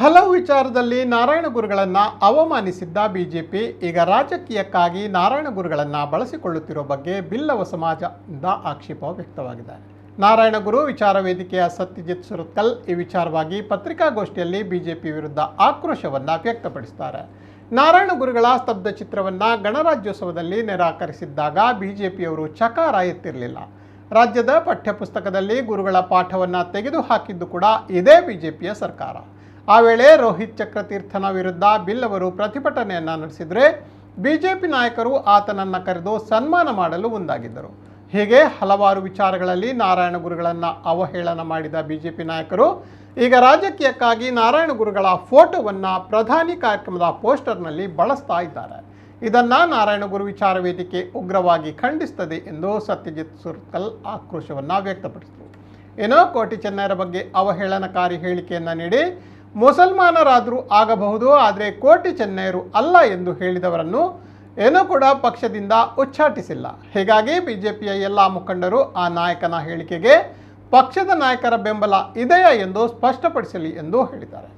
ಹಲವು ವಿಚಾರದಲ್ಲಿ ನಾರಾಯಣ ಗುರುಗಳನ್ನು ಅವಮಾನಿಸಿದ್ದ ಬಿಜೆಪಿ, ಈಗ ರಾಜಕೀಯಕ್ಕಾಗಿ ನಾರಾಯಣ ಗುರುಗಳನ್ನು ಬಳಸಿಕೊಳ್ಳುತ್ತಿರುವ ಬಗ್ಗೆ ಬಿಲ್ಲವ ಸಮಾಜದ ಆಕ್ಷೇಪ ವ್ಯಕ್ತವಾಗಿದೆ. ನಾರಾಯಣ ಗುರು ವಿಚಾರ ವೇದಿಕೆಯ ಸತ್ಯಜಿತ್ ಸುರತ್ಕಲ್ ಈ ವಿಚಾರವಾಗಿ ಪತ್ರಿಕಾಗೋಷ್ಠಿಯಲ್ಲಿ ಬಿಜೆಪಿ ವಿರುದ್ಧ ಆಕ್ರೋಶವನ್ನು ವ್ಯಕ್ತಪಡಿಸುತ್ತಾರೆ ನಾರಾಯಣ ಗುರುಗಳ ಸ್ತಬ್ಧ ಚಿತ್ರವನ್ನು ಗಣರಾಜ್ಯೋತ್ಸವದಲ್ಲಿ ನಿರಾಕರಿಸಿದ್ದಾಗ ಬಿಜೆಪಿಯವರು ಚಕಾರ ಎತ್ತಿರಲಿಲ್ಲ. ರಾಜ್ಯದ ಪಠ್ಯಪುಸ್ತಕದಲ್ಲಿ ಗುರುಗಳ ಪಾಠವನ್ನು ತೆಗೆದುಹಾಕಿದ್ದು ಕೂಡ ಇದೇ ಬಿಜೆಪಿಯ ಸರ್ಕಾರ. ಆ ವೇಳೆ ರೋಹಿತ್ ಚಕ್ರತೀರ್ಥನ ವಿರುದ್ಧ ಬಿಲ್ ಅವರು ಪ್ರತಿಭಟನೆಯನ್ನು ನಡೆಸಿದರೆ ಬಿಜೆಪಿ ನಾಯಕರು ಆತನನ್ನು ಕರೆದು ಸನ್ಮಾನ ಮಾಡಲು ಮುಂದಾಗಿದ್ದರು. ಹೀಗೆ ಹಲವಾರು ವಿಚಾರಗಳಲ್ಲಿ ನಾರಾಯಣ ಗುರುಗಳನ್ನು ಅವಹೇಳನ ಮಾಡಿದ ಬಿಜೆಪಿ ನಾಯಕರು ಈಗ ರಾಜಕೀಯಕ್ಕಾಗಿ ನಾರಾಯಣ ಗುರುಗಳ ಫೋಟೋವನ್ನು ಪ್ರಧಾನಿ ಕಾರ್ಯಕ್ರಮದ ಪೋಸ್ಟರ್ನಲ್ಲಿ ಬಳಸ್ತಾ ಇದ್ದಾರೆ. ಇದನ್ನು ನಾರಾಯಣ ಗುರು ವಿಚಾರ ವೇದಿಕೆ ಉಗ್ರವಾಗಿ ಖಂಡಿಸ್ತದೆ ಎಂದು ಸತ್ಯಜಿತ್ ಸುರ್ಕಲ್ ಆಕ್ರೋಶವನ್ನು ವ್ಯಕ್ತಪಡಿಸಿದರು. ಏನೋ ಕೋಟಿ ಚೆನ್ನೈರ ಬಗ್ಗೆ ಅವಹೇಳನಕಾರಿ ಹೇಳಿಕೆಯನ್ನು ನೀಡಿ ಮುಸಲ್ಮಾನರಾದರೂ ಆಗಬಹುದು, ಆದರೆ ಕೋಟಿ ಚೆನ್ನೈರು ಅಲ್ಲ ಎಂದು ಹೇಳಿದವರನ್ನು ಏನೂ ಕೂಡ ಪಕ್ಷದಿಂದ ಉಚ್ಚಾಟಿಸಿಲ್ಲ. ಹೀಗಾಗಿ ಬಿಜೆಪಿಯ ಎಲ್ಲ ಮುಖಂಡರು ಆ ನಾಯಕನ ಹೇಳಿಕೆಗೆ ಪಕ್ಷದ ನಾಯಕರ ಬೆಂಬಲ ಇದೆಯಾ ಎಂದು ಸ್ಪಷ್ಟಪಡಿಸಲಿ ಎಂದು ಹೇಳಿದ್ದಾರೆ.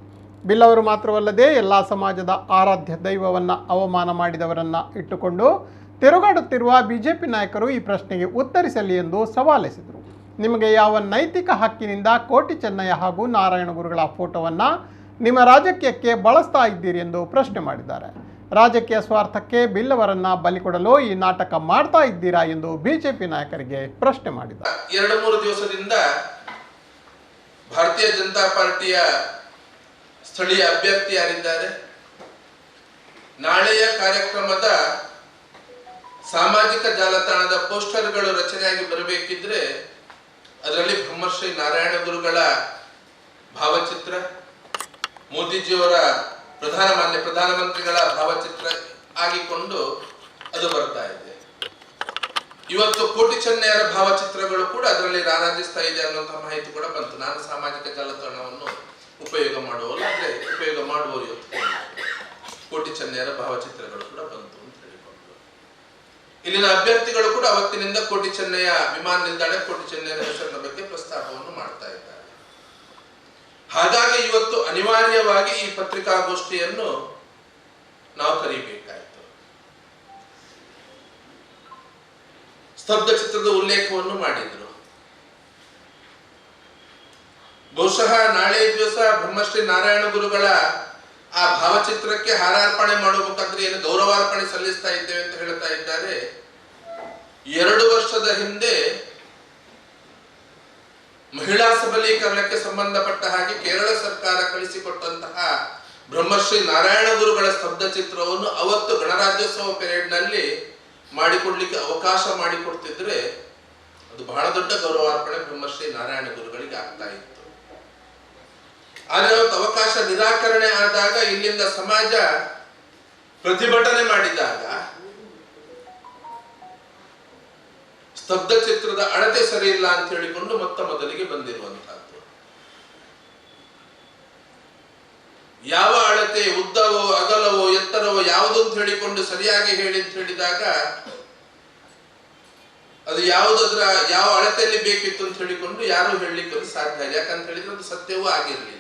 ಬಿಲ್ ಅವರು ಮಾತ್ರವಲ್ಲದೆ ಎಲ್ಲ ಸಮಾಜದ ಆರಾಧ್ಯ ದೈವವನ್ನು ಅವಮಾನ ಮಾಡಿದವರನ್ನು ಇಟ್ಟುಕೊಂಡು ತಿರುಗಾಡುತ್ತಿರುವ ಬಿಜೆಪಿ ನಾಯಕರು ಈ ಪ್ರಶ್ನೆಗೆ ಉತ್ತರಿಸಲಿ ಎಂದು ಸವಾಲೆಸೆದರು. ನಿಮಗೆ ಯಾವ ನೈತಿಕ ಹಕ್ಕಿನಿಂದ ಕೋಟಿ ಚೆನ್ನಯ್ಯ ಹಾಗೂ ನಾರಾಯಣ ಗುರುಗಳ ಫೋಟೋವನ್ನು ನಿಮ್ಮ ರಾಜಕೀಯಕ್ಕೆ ಬಳಸ್ತಾ ಇದ್ದೀರಿ ಎಂದು ಪ್ರಶ್ನೆ ಮಾಡಿದ್ದಾರೆ. ರಾಜಕೀಯ ಸ್ವಾರ್ಥಕ್ಕೆ ಬಿಲ್ಲವರನ್ನು ಬಲಿ ಬಲಿಕೊಡಲು ಈ ನಾಟಕ ಮಾಡ್ತಾ ಇದ್ದೀರಾ ಎಂದು ಬಿಜೆಪಿ ನಾಯಕರಿಗೆ ಪ್ರಶ್ನೆ ಮಾಡಿದ್ದಾರೆ. ಎರಡು ಮೂರು ದಿವಸದಿಂದ ಭಾರತೀಯ ಜನತಾ ಪಾರ್ಟಿಯ ಸ್ಥಳೀಯ ಅಭ್ಯರ್ಥಿ ಯಾರಿದ್ದಾರೆ? ನಾಳೆಯ ಕಾರ್ಯಕ್ರಮದ ಸಾಮಾಜಿಕ ಜಾಲತಾಣದ ಪೋಸ್ಟರ್ಗಳು ರಚನೆಯಾಗಿ ಬರಬೇಕಿದ್ರೆ ಅದರಲ್ಲಿ ಬ್ರಹ್ಮಶ್ರೀ ನಾರಾಯಣ ಗುರುಗಳ ಭಾವಚಿತ್ರ, ಮೋದಿಜಿಯವರ ಪ್ರಧಾನ ಮಾನ್ಯ ಪ್ರಧಾನಮಂತ್ರಿಗಳ ಭಾವಚಿತ್ರ ಆಗಿಕೊಂಡು ಅದು ಬರ್ತಾ ಇದೆ. ಇವತ್ತು ಕೋಟಿ ಚೆನ್ನಯ್ಯರ ಭಾವಚಿತ್ರಗಳು ಕೂಡ ಅದರಲ್ಲಿ ರಾರಾಜಿಸ್ತಾ ಇದೆ ಅನ್ನುವಂತಹ ಮಾಹಿತಿ ಕೂಡ ಬಂತು. ನಾನು ಸಾಮಾಜಿಕ ಜಾಲತಾಣವನ್ನು ಉಪಯೋಗ ಮಾಡುವವರು ಅಂದ್ರೆ ಉಪಯೋಗ ಮಾಡುವವರು ಇವತ್ತು ಕೋಟಿ ಚೆನ್ನಯ್ಯರ ಭಾವಚಿತ್ರಗಳು ಕೂಡ ಬಂತು ಅಂತ ಹೇಳಿಕೊಂಡು ಇಲ್ಲಿನ ಅಭ್ಯರ್ಥಿಗಳು ಕೂಡ ಅವತ್ತಿನಿಂದ ಕೋಟಿ ಚೆನ್ನೈಯ ವಿಮಾನ ನಿಲ್ದಾಣ, ಕೋಟಿ ಚೆನ್ನೈ ಹೆಸರಿನ ಬಗ್ಗೆ ಪ್ರಸ್ತಾಪವನ್ನು ಮಾಡ್ತಾ ಇದ್ದಾರೆ. ಹಾಗಾಗಿ ಇವತ್ತು ಅನಿವಾರ್ಯವಾಗಿ ಈ ಪತ್ರಿಕಾಗೋಷ್ಠಿಯನ್ನು ನಾವು ಕರೀಬೇಕಾಯಿತು. ಸ್ತಬ್ಧ ಚಿತ್ರದ ಉಲ್ಲೇಖವನ್ನು ಮಾಡಿದ್ರು. ಬಹುಶಃ ನಾಳೆ ದಿವಸ ಬ್ರಹ್ಮಶ್ರೀ ನಾರಾಯಣ ಗುರುಗಳ ಆ ಭಾವಚಿತ್ರಕ್ಕೆ ಹಾರಾರ್ಪಣೆ ಮಾಡಬೇಕಾದ್ರೆ ಏನು ಗೌರವಾರ್ಪಣೆ ಸಲ್ಲಿಸ್ತಾ ಇದ್ದೇವೆ ಅಂತ ಹೇಳ್ತಾ ಇದ್ದಾರೆ. ಎರಡು ವರ್ಷದ ಹಿಂದೆ ಮಹಿಳಾ ಸಬಲೀಕರಣಕ್ಕೆ ಸಂಬಂಧಪಟ್ಟ ಹಾಗೆ ಕೇರಳ ಸರ್ಕಾರ ಕಳಿಸಿಕೊಟ್ಟಂತಹ ಬ್ರಹ್ಮಶ್ರೀ ನಾರಾಯಣ ಗುರುಗಳ ಸ್ತಬ್ಧ ಚಿತ್ರವನ್ನು ಅವತ್ತು ಗಣರಾಜ್ಯೋತ್ಸವ ಪೆರೇಡ್ನಲ್ಲಿ ಮಾಡಿಕೊಡ್ಲಿಕ್ಕೆ ಅವಕಾಶ ಮಾಡಿಕೊಡ್ತಿದ್ರೆ ಅದು ಬಹಳ ದೊಡ್ಡ ಗೌರವಾರ್ಪಣೆ ಬ್ರಹ್ಮಶ್ರೀ ನಾರಾಯಣ ಗುರುಗಳಿಗೆ ಆಗ್ತಾ ಇತ್ತು. ಆದ್ರೆ ಅವತ್ತು ಅವಕಾಶ ನಿರಾಕರಣೆ ಆದಾಗ ಇಲ್ಲಿಂದ ಸಮಾಜ ಪ್ರತಿಭಟನೆ ಮಾಡಿದಾಗ ಸ್ತಬ್ಧ ಚಿತ್ರದ ಅಳತೆ ಸರಿ ಇಲ್ಲ ಅಂತ ಹೇಳಿಕೊಂಡು ಮೊತ್ತ ಮೊದಲಿಗೆ ಬಂದಿರುವಂತಹದ್ದು. ಯಾವ ಅಳತೆ, ಉದ್ದವೋ, ಅಗಲವೋ, ಎತ್ತರವೋ ಯಾವುದು ಅಂತ ಹೇಳಿಕೊಂಡು ಸರಿಯಾಗಿ ಹೇಳಿ ಅಂತ ಹೇಳಿದಾಗ ಅದು ಯಾವುದದ್ರ, ಯಾವ ಅಳತೆಯಲ್ಲಿ ಬೇಕಿತ್ತು ಅಂತ ಹೇಳಿಕೊಂಡು ಯಾರು ಹೇಳಲಿಕ್ಕೆ ಸಾಧ್ಯ ಇಲ್ಲ. ಯಾಕಂತ ಹೇಳಿದ್ರೆ ಅದು ಸತ್ಯವೂ ಆಗಿರಲಿಲ್ಲ.